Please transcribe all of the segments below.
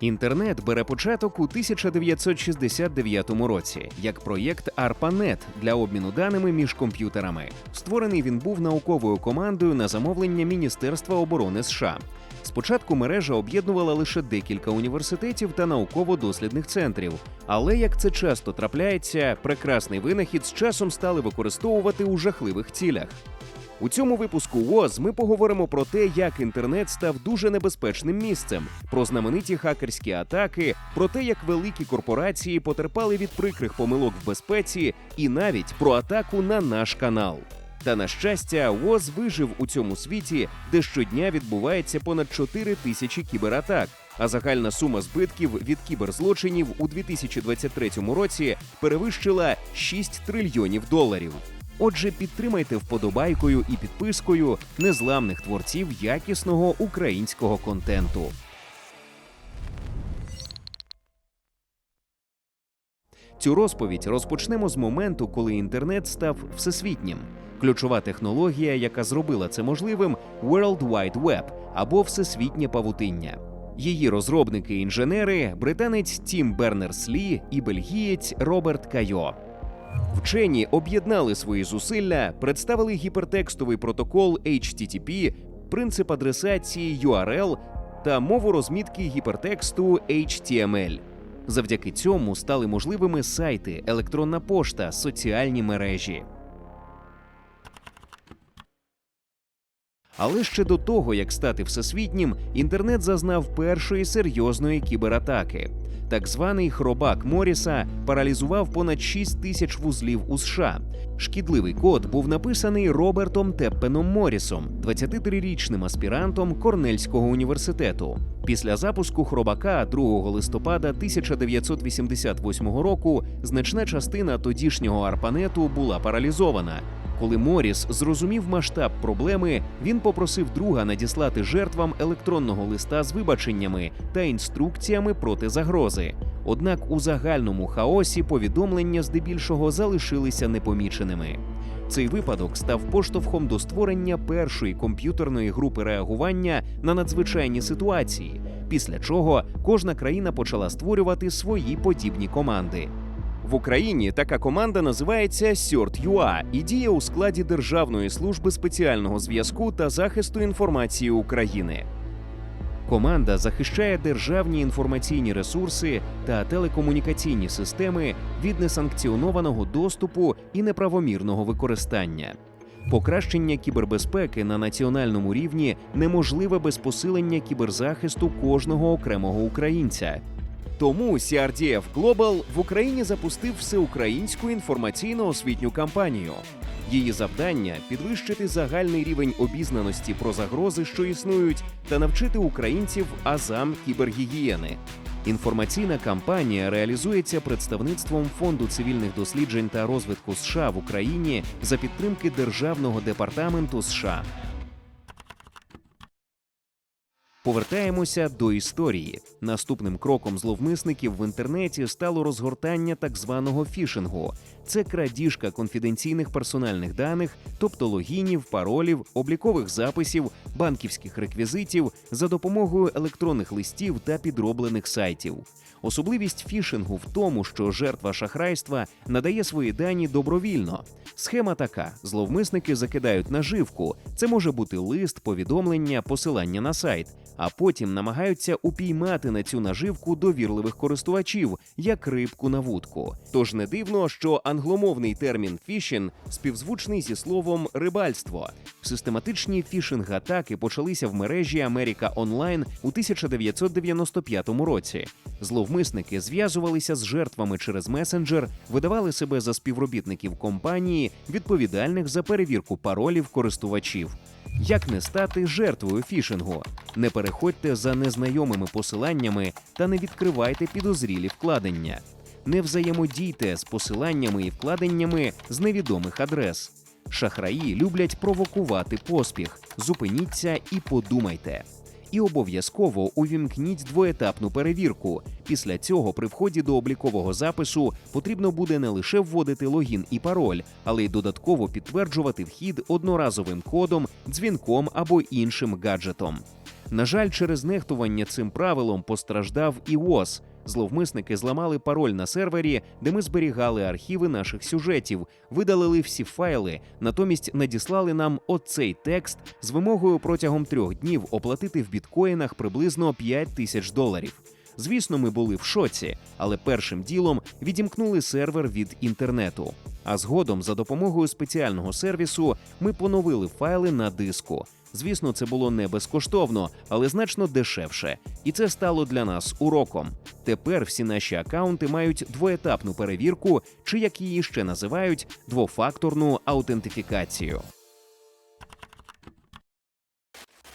Інтернет бере початок у 1969 році як проєкт ARPANET для обміну даними між комп'ютерами. Створений він був науковою командою на замовлення Міністерства оборони США. Спочатку мережа об'єднувала лише декілька університетів та науково-дослідних центрів. Але як це часто трапляється, прекрасний винахід з часом стали використовувати у жахливих цілях. У цьому випуску ВОЗ ми поговоримо про те, як інтернет став дуже небезпечним місцем, про знамениті хакерські атаки, про те, як великі корпорації потерпали від прикрих помилок в безпеці, і навіть про атаку на наш канал. Та на щастя, ВОЗ вижив у цьому світі, де щодня відбувається понад 4 тисячі кібератак. А загальна сума збитків від кіберзлочинів у 2023 році перевищила 6 трильйонів доларів. Отже, підтримайте вподобайкою і підпискою незламних творців якісного українського контенту. Цю розповідь розпочнемо з моменту, коли інтернет став всесвітнім. Ключова технологія, яка зробила це можливим World Wide Web або всесвітнє павутиння. Її розробники інженери британець Тім Бернерс-Лі і бельгієць Роберт Кайо. Вчені об'єднали свої зусилля, представили гіпертекстовий протокол HTTP, принцип адресації URL та мову розмітки гіпертексту HTML. Завдяки цьому стали можливими сайти, електронна пошта, соціальні мережі. Але ще до того, як стати всесвітнім, інтернет зазнав першої серйозної кібератаки. Так званий хробак Моріса паралізував понад 6 тисяч вузлів у США. Шкідливий код був написаний Робертом Теппеном Морісом, 23-річним аспірантом Корнельського університету. Після запуску хробака 2 листопада 1988 року значна частина тодішнього арпанету була паралізована. Коли Моріс зрозумів масштаб проблеми, він попросив друга надіслати жертвам електронного листа з вибаченнями та інструкціями проти загрози. Однак у загальному хаосі повідомлення здебільшого залишилися непоміченими. Цей випадок став поштовхом до створення першої комп'ютерної групи реагування на надзвичайні ситуації, після чого кожна країна почала створювати свої подібні команди. В Україні така команда називається SIRT.UA і діє у складі Державної служби спеціального зв'язку та захисту інформації України. Команда захищає державні інформаційні ресурси та телекомунікаційні системи від несанкціонованого доступу і неправомірного використання. Покращення кібербезпеки на національному рівні неможливе без посилення кіберзахисту кожного окремого українця. Тому CRDF Global в Україні запустив всеукраїнську інформаційно-освітню кампанію. Її завдання підвищити загальний рівень обізнаності про загрози, що існують, та навчити українців азам кібергігієни. Інформаційна кампанія реалізується представництвом Фонду цивільних досліджень та розвитку США в Україні за підтримки Державного департаменту США. Повертаємося до історії. Наступним кроком зловмисників в інтернеті стало розгортання так званого фішингу. Це крадіжка конфіденційних персональних даних, тобто логінів, паролів, облікових записів, банківських реквізитів за допомогою електронних листів та підроблених сайтів. Особливість фішингу в тому, що жертва шахрайства надає свої дані добровільно. Схема така: зловмисники закидають наживку. Це може бути лист, повідомлення, посилання на сайт, а потім намагаються упіймати на цю наживку довірливих користувачів, як рибку на вудку. Тож не дивно, що англомовний термін фішін співзвучний зі словом рибальство. Систематичні фішинг-атаки почалися в мережі Америка Онлайн у 1995 році. Зловмисники зв'язувалися з жертвами через месенджер, видавали себе за співробітників компанії, відповідальних за перевірку паролів користувачів. Як не стати жертвою фішингу? Не переходьте за незнайомими посиланнями та не відкривайте підозрілі вкладення. Не взаємодійте з посиланнями і вкладеннями з невідомих адрес. Шахраї люблять провокувати поспіх. Зупиніться і подумайте. І обов'язково увімкніть двоетапну перевірку. Після цього при вході до облікового запису потрібно буде не лише вводити логін і пароль, але й додатково підтверджувати вхід одноразовим кодом, дзвінком або іншим гаджетом. На жаль, через нехтування цим правилом постраждав і ВОЗ. Зловмисники зламали пароль на сервері, де ми зберігали архіви наших сюжетів, видалили всі файли, натомість надіслали нам оцей текст з вимогою протягом трьох днів оплатити в біткоїнах приблизно 5 тисяч доларів. Звісно, ми були в шоці, але першим ділом відімкнули сервер від інтернету. А згодом, за допомогою спеціального сервісу, ми поновили файли на диску. Звісно, це було не безкоштовно, але значно дешевше. І це стало для нас уроком. Тепер всі наші акаунти мають двоетапну перевірку, чи як її ще називають, двофакторну аутентифікацію.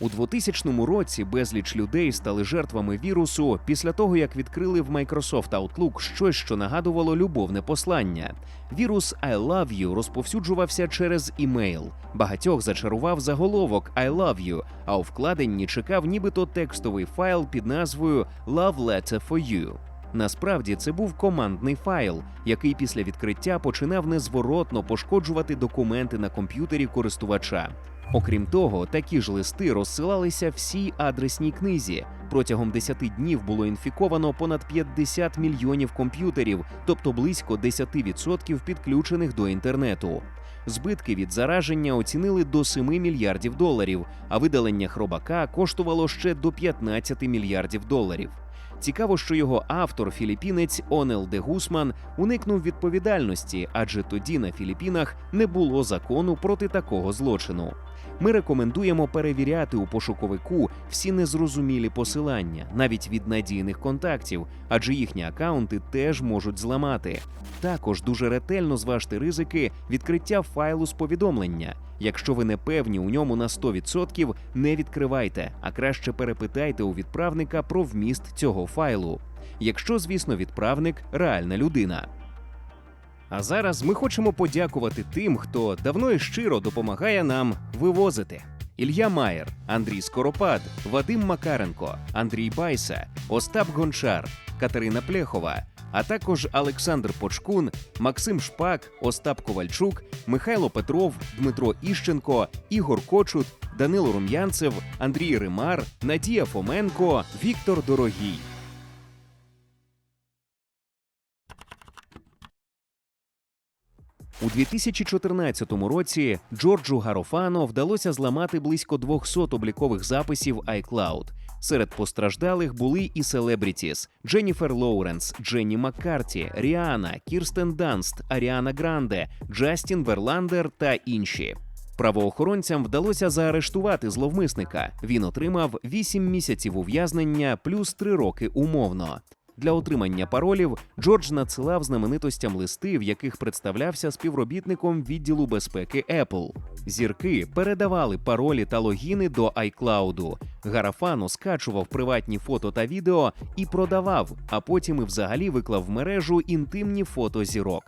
У 2000 році безліч людей стали жертвами вірусу після того, як відкрили в Microsoft Outlook щось, що нагадувало любовне послання. Вірус I love you розповсюджувався через імейл. Багатьох зачарував заголовок I love you, а у вкладенні чекав нібито текстовий файл під назвою Love Letter for You. Насправді це був командний файл, який після відкриття починав незворотно пошкоджувати документи на комп'ютері користувача. Окрім того, такі ж листи розсилалися всій адресній книзі. Протягом 10 днів було інфіковано понад 50 мільйонів комп'ютерів, тобто близько 10% підключених до інтернету. Збитки від зараження оцінили до 7 мільярдів доларів, а видалення хробака коштувало ще до 15 мільярдів доларів. Цікаво, що його автор, філіппінець Онел де Гусман, уникнув відповідальності, адже тоді на Філіппінах не було закону проти такого злочину. Ми рекомендуємо перевіряти у пошуковику всі незрозумілі посилання, навіть від надійних контактів, адже їхні акаунти теж можуть зламати. Також дуже ретельно зважте ризики відкриття файлу з повідомлення. Якщо ви не певні у ньому на 100%, не відкривайте, а краще перепитайте у відправника про вміст цього файлу. Якщо, звісно, відправник реальна людина. А зараз ми хочемо подякувати тим, хто давно і щиро допомагає нам вивозити. Ілля Маєр, Андрій Скоропад, Вадим Макаренко, Андрій Байса, Остап Гончар, Катерина Плехова, а також Олександр Почкун, Максим Шпак, Остап Ковальчук, Михайло Петров, Дмитро Іщенко, Ігор Кочут, Данило Рум'янцев, Андрій Римар, Надія Фоменко, Віктор Дорогій. У 2014 році Джорджу Гарофано вдалося зламати близько 200 облікових записів iCloud. Серед постраждалих були і селебрітіс: Дженніфер Лоуренс, Дженні Маккарті, Ріана, Кірстен Данст, Аріана Гранде, Джастін Верландер та інші. Правоохоронцям вдалося заарештувати зловмисника. Він отримав 8 місяців ув'язнення плюс 3 роки умовно. Для отримання паролів Джордж надсилав знаменитостям листи, в яких представлявся співробітником відділу безпеки Apple. Зірки передавали паролі та логіни до iCloud. Гарафану скачував приватні фото та відео і продавав, а потім і взагалі виклав в мережу інтимні фото зірок.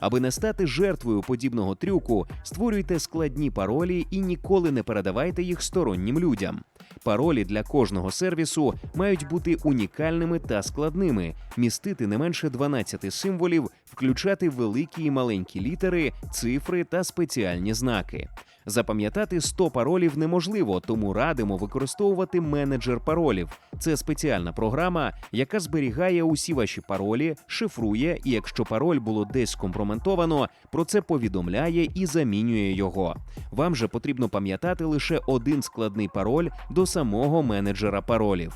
Аби не стати жертвою подібного трюку, створюйте складні паролі і ніколи не передавайте їх стороннім людям. Паролі для кожного сервісу мають бути унікальними та складними, містити не менше 12 символів, включати великі і маленькі літери, цифри та спеціальні знаки. Запам'ятати 100 паролів неможливо, тому радимо використовувати менеджер паролів. Це спеціальна програма, яка зберігає усі ваші паролі, шифрує, і якщо пароль було десь скомпроментовано, про це повідомляє і замінює його. Вам же потрібно пам'ятати лише один складний пароль до самого менеджера паролів.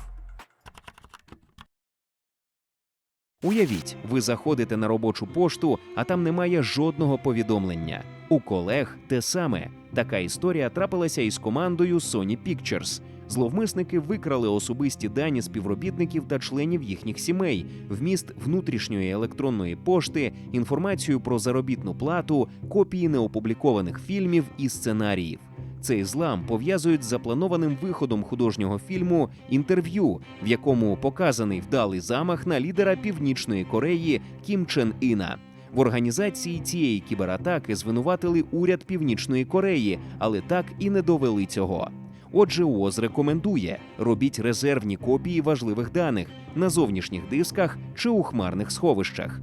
Уявіть, ви заходите на робочу пошту, а там немає жодного повідомлення. У колег те саме. Така історія трапилася із командою Sony Pictures. Зловмисники викрали особисті дані співробітників та членів їхніх сімей, вміст внутрішньої електронної пошти, інформацію про заробітну плату, копії неопублікованих фільмів і сценаріїв. Цей злам пов'язують з запланованим виходом художнього фільму інтерв'ю, в якому показаний вдалий замах на лідера Північної Кореї Кім Чен Іна. В організації цієї кібератаки звинуватили уряд Північної Кореї, але так і не довели цього. Отже, УОЗ рекомендує робіть резервні копії важливих даних на зовнішніх дисках чи у хмарних сховищах.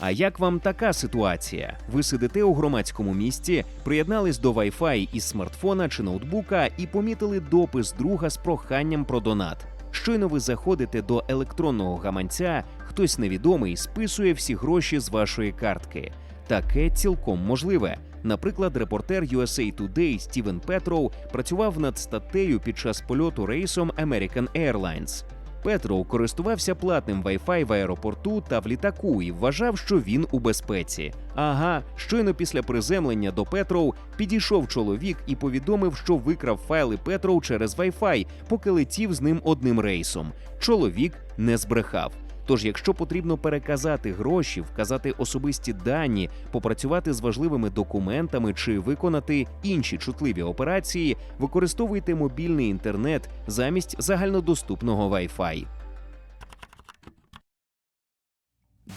А як вам така ситуація? Ви сидите у громадському місці, приєднались до Wi-Fi із смартфона чи ноутбука і помітили допис друга з проханням про донат. Щойно ви заходите до електронного гаманця, хтось невідомий списує всі гроші з вашої картки. Таке цілком можливе. Наприклад, репортер USA Today Стівен Петроу працював над статтею під час польоту рейсом American Airlines. Петроу користувався платним Wi-Fi в аеропорту та в літаку і вважав, що він у безпеці. Ага, щойно після приземлення до Петроу підійшов чоловік і повідомив, що викрав файли Петроу через Wi-Fi, поки летів з ним одним рейсом. Чоловік не збрехав. Тож, якщо потрібно переказати гроші, вказати особисті дані, попрацювати з важливими документами чи виконати інші чутливі операції, використовуйте мобільний інтернет замість загальнодоступного Wi-Fi.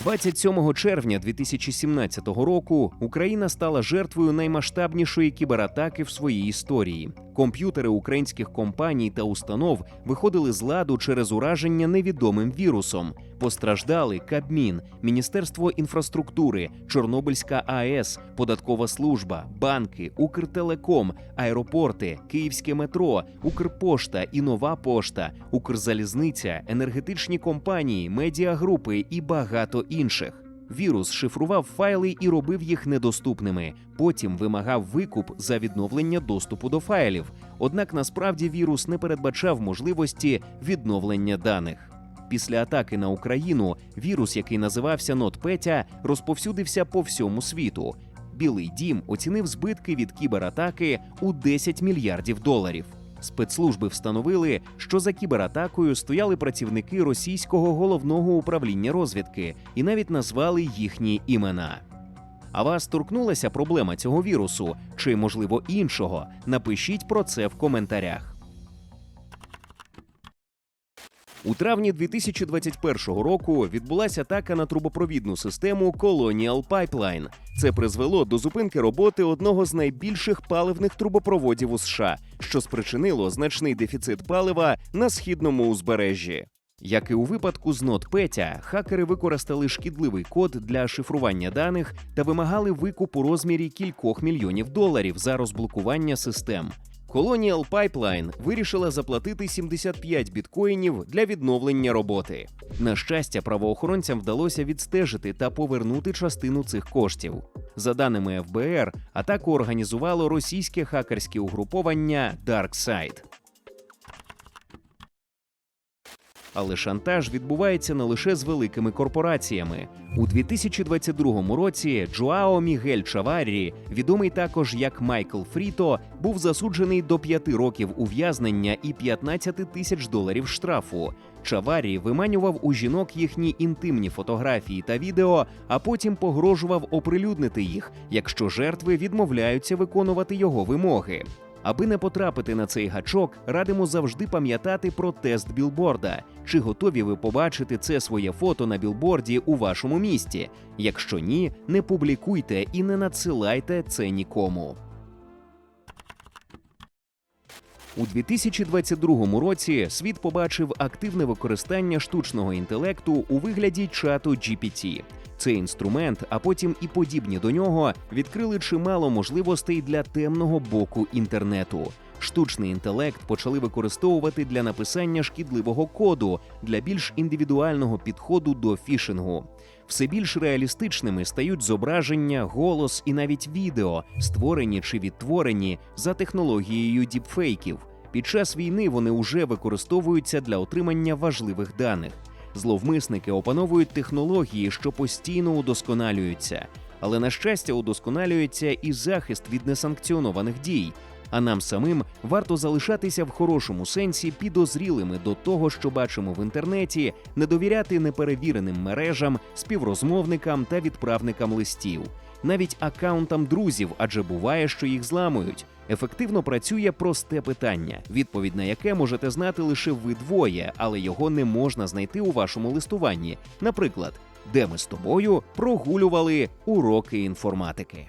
27 червня 2017 року Україна стала жертвою наймасштабнішої кібератаки в своїй історії. Комп'ютери українських компаній та установ виходили з ладу через ураження невідомим вірусом. Постраждали Кабмін, Міністерство інфраструктури, Чорнобильська АЕС, податкова служба, банки, Укртелеком, аеропорти, Київське метро, Укрпошта і Нова пошта, Укрзалізниця, енергетичні компанії, медіагрупи і багато інших. Вірус шифрував файли і робив їх недоступними. Потім вимагав викуп за відновлення доступу до файлів. Однак насправді вірус не передбачав можливості відновлення даних. Після атаки на Україну вірус, який називався NotPetya, розповсюдився по всьому світу. Білий дім оцінив збитки від кібератаки у 10 мільярдів доларів. Спецслужби встановили, що за кібератакою стояли працівники російського головного управління розвідки і навіть назвали їхні імена. А вас торкнулася проблема цього вірусу чи, можливо, іншого? Напишіть про це в коментарях. У травні 2021 року відбулася атака на трубопровідну систему Colonial Pipeline. Це призвело до зупинки роботи одного з найбільших паливних трубопроводів у США, що спричинило значний дефіцит палива на східному узбережжі. Як і у випадку з NotPetya, хакери використали шкідливий код для шифрування даних та вимагали викуп у розмірі кількох мільйонів доларів за розблокування систем. Colonial Pipeline вирішила заплатити 75 біткоїнів для відновлення роботи. На щастя, правоохоронцям вдалося відстежити та повернути частину цих коштів. За даними ФБР, атаку організувало російське хакерське угруповання DarkSide. Але шантаж відбувається не лише з великими корпораціями. У 2022 році Джоао Мігель Чаваррі, відомий також як Майкл Фріто, був засуджений до п'яти років ув'язнення і 15 тисяч доларів штрафу. Чаваррі виманював у жінок їхні інтимні фотографії та відео, а потім погрожував оприлюднити їх, якщо жертви відмовляються виконувати його вимоги. Аби не потрапити на цей гачок, радимо завжди пам'ятати про тест білборда. Чи готові ви побачити це своє фото на білборді у вашому місті? Якщо ні, не публікуйте і не надсилайте це нікому. У 2022 році світ побачив активне використання штучного інтелекту у вигляді чату GPT. Цей інструмент, а потім і подібні до нього, відкрили чимало можливостей для темного боку інтернету. Штучний інтелект почали використовувати для написання шкідливого коду для більш індивідуального підходу до фішингу. Все більш реалістичними стають зображення, голос і навіть відео, створені чи відтворені за технологією діпфейків. Під час війни вони вже використовуються для отримання важливих даних. Зловмисники опановують технології, що постійно удосконалюються, але на щастя, удосконалюється і захист від несанкціонованих дій. А нам самим варто залишатися в хорошому сенсі підозрілими до того, що бачимо в інтернеті, не довіряти неперевіреним мережам, співрозмовникам та відправникам листів, навіть акаунтам друзів, адже буває, що їх зламують. Ефективно працює просте питання, відповідь на яке можете знати лише ви двоє, але його не можна знайти у вашому листуванні. Наприклад, де ми з тобою прогулювали уроки інформатики.